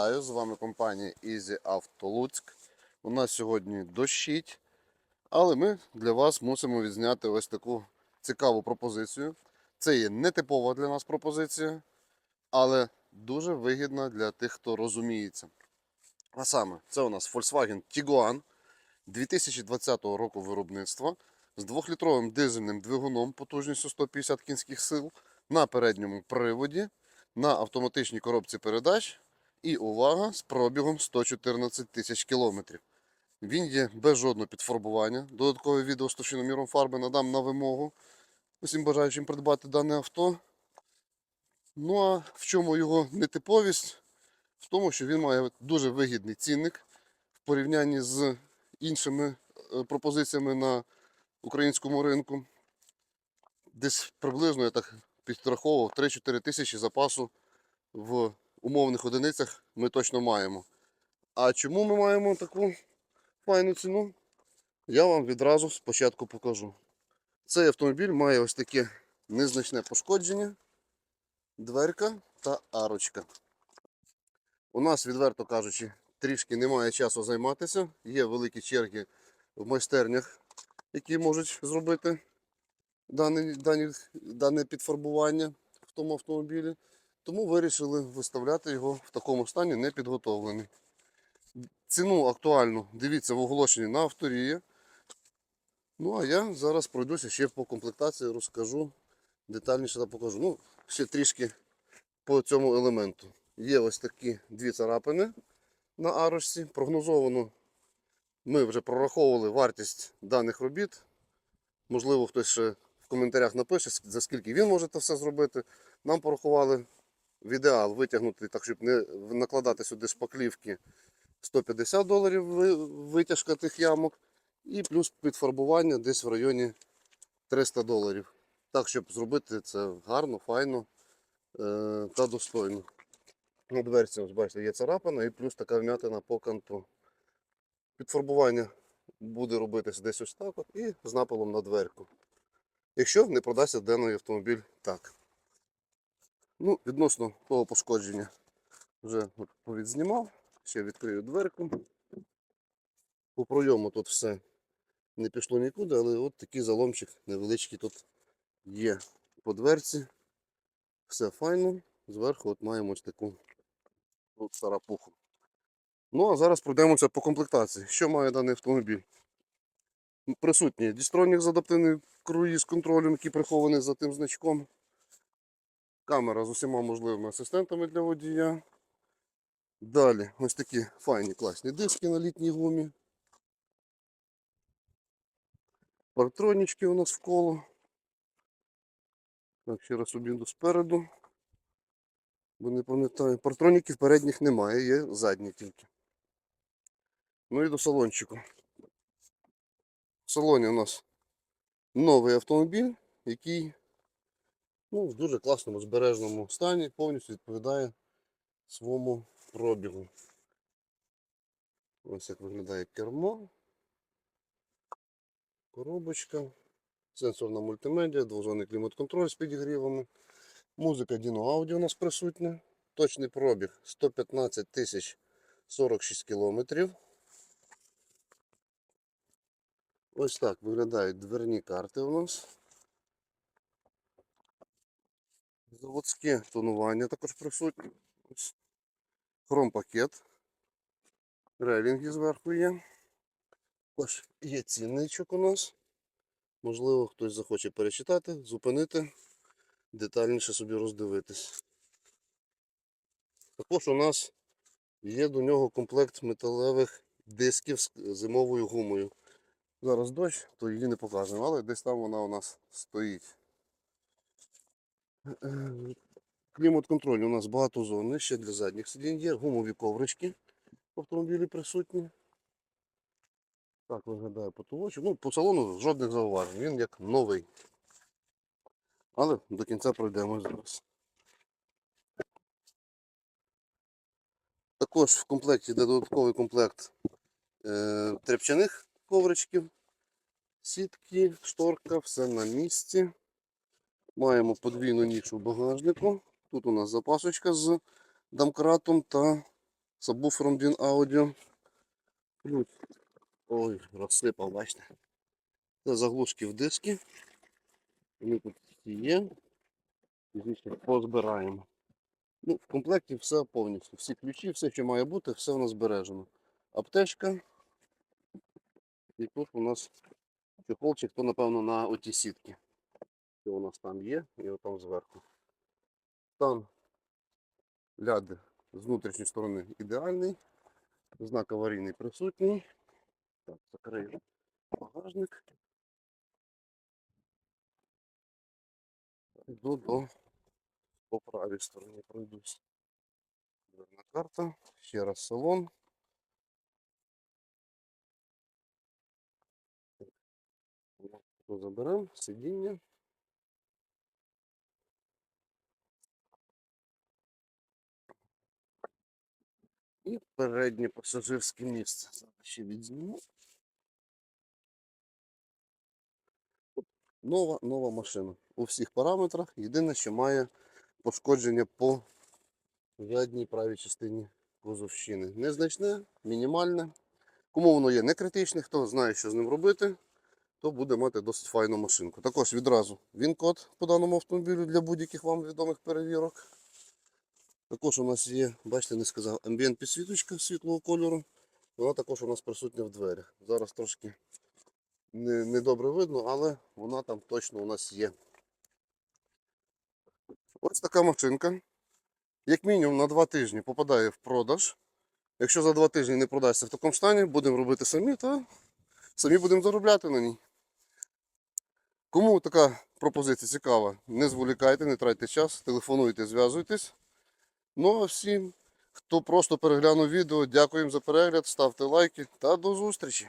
Вітаю! З вами компанія Easy Auto Луцьк. У нас сьогодні дощить, але ми для вас мусимо відзняти ось таку цікаву пропозицію. Це є нетипова для нас пропозиція, але дуже вигідна для тих, хто розуміється. А саме, це у нас Volkswagen Tiguan 2020 року виробництва з 2-літровим дизельним двигуном потужністю 150 кінських сил на передньому приводі, на автоматичній коробці передач і увага з пробігом 114 тисяч кілометрів. Він є без жодного підфарбування. Додаткове відео з товщиноміром фарби надам на вимогу усім бажаючим придбати дане авто. Ну а в чому його нетиповість? В тому, що він має дуже вигідний цінник в порівнянні з іншими е, пропозиціями на українському ринку. Десь приблизно я так підраховував 3-4 тисячі запасу в умовних одиницях ми точно маємо. А чому ми маємо таку файну ціну? Я вам відразу спочатку покажу. Цей автомобіль має ось таке незначне пошкодження, дверка та арочка. У нас, відверто кажучи, трішки немає часу займатися. Є великі черги в майстернях, які можуть зробити дане, дане, дане підфарбування в тому автомобілі. Тому вирішили виставляти його в такому стані непідготовлений. Ціну актуальну дивіться в оголошенні на авторії. Ну а я зараз пройдуся ще по комплектації, розкажу детальніше та покажу. Ну, ще трішки по цьому елементу. Є ось такі дві царапини на арочці. Прогнозовано ми вже прораховували вартість даних робіт. Можливо, хтось ще в коментарях напише, за скільки він може це все зробити. Нам порахували в ідеал витягнути, так щоб не накладати сюди шпаклівки 150 доларів витяжка тих ямок. І плюс підфарбування десь в районі 300 доларів. Так, щоб зробити це гарно, файно е- та достойно. На дверці, ось бачите, є царапина і плюс така вмятина по канту. Підфарбування буде робитися десь ось так от і з напилом на дверку. Якщо не продасться даний автомобіль так. Ну, відносно того пошкодження вже повідзнімав. Ще відкрию дверку. По пройому тут все не пішло нікуди, але от такий заломчик невеличкий тут є по дверці. Все файно. Зверху от маємо ось таку от сарапуху. Ну а зараз пройдемося по комплектації. Що має даний автомобіль? Присутній дістронік з адаптивним круїз контролем, який прихований за тим значком. Камера з усіма можливими асистентами для водія. Далі ось такі файні класні диски на літній гумі. Партронічки у нас в коло. Так, ще раз обійду спереду. Бо не пам'ятаю. Партроніків передніх немає, є задні тільки. Ну і до салончику. В салоні у нас новий автомобіль, який ну, в дуже класному збережному стані, повністю відповідає своєму пробігу. Ось як виглядає кермо, коробочка, сенсорна мультимедіа, двозонний клімат-контроль з підігрівами, музика Dino Audio у нас присутня, точний пробіг 115 тисяч 46 кілометрів. Ось так виглядають дверні карти у нас. Заводське тонування також присутнє. Ось Хромпакет. Рейлінги зверху є. Також є цінничок у нас. Можливо, хтось захоче перечитати, зупинити, детальніше собі роздивитись. Також у нас є до нього комплект металевих дисків з зимовою гумою. Зараз дощ, то її не покажемо, але десь там вона у нас стоїть. Клімат-контроль у нас багатозонний, ще для задніх сидінь є, гумові коврички в автомобілі присутні. Так виглядає потолочок. Ну, по салону жодних зауважень, він як новий. Але до кінця пройдемо зараз. Також в комплекті йде додатковий комплект е, тряпчаних ковричків, сітки, шторка, все на місці. Маємо подвійну ніч у багажнику. Тут у нас запасочка з домкратом та сабвуфером Audio. Плюс. Ой, розсипав, бачите. Це заглушки в диски. Вони тут всі є. Пізніше позбираємо. Ну, в комплекті все повністю. Всі ключі, все, що має бути, все у нас збережено. Аптечка. І тут у нас чехолчик, то напевно на оті сітки. Що у нас там є, і отам зверху. Стан ляди з внутрішньої сторони ідеальний. Знак аварійний присутній. Так, закрию багажник. Йду до по правій стороні пройдусь. Дверна карта. Ще раз салон. Заберемо сидіння. І переднє пасажирське місце. Зараз ще відзніму. Нова, нова машина. У всіх параметрах. Єдине, що має пошкодження по задній правій частині кузовщини. Незначне, мінімальне. Кому воно є не критичне, хто знає, що з ним робити, то буде мати досить файну машинку. Також відразу він-код по даному автомобілю для будь-яких вам відомих перевірок. Також у нас є, бачите, не сказав, амбієнт підсвіточка світлого кольору. Вона також у нас присутня в дверях. Зараз трошки не, не видно, але вона там точно у нас є. Ось така машинка. Як мінімум на два тижні попадає в продаж. Якщо за два тижні не продасться в такому стані, будемо робити самі, то самі будемо заробляти на ній. Кому така пропозиція цікава, не зволікайте, не тратьте час, телефонуйте, зв'язуйтесь. Ну а всім, хто просто переглянув відео, дякуємо за перегляд, ставте лайки та до зустрічі!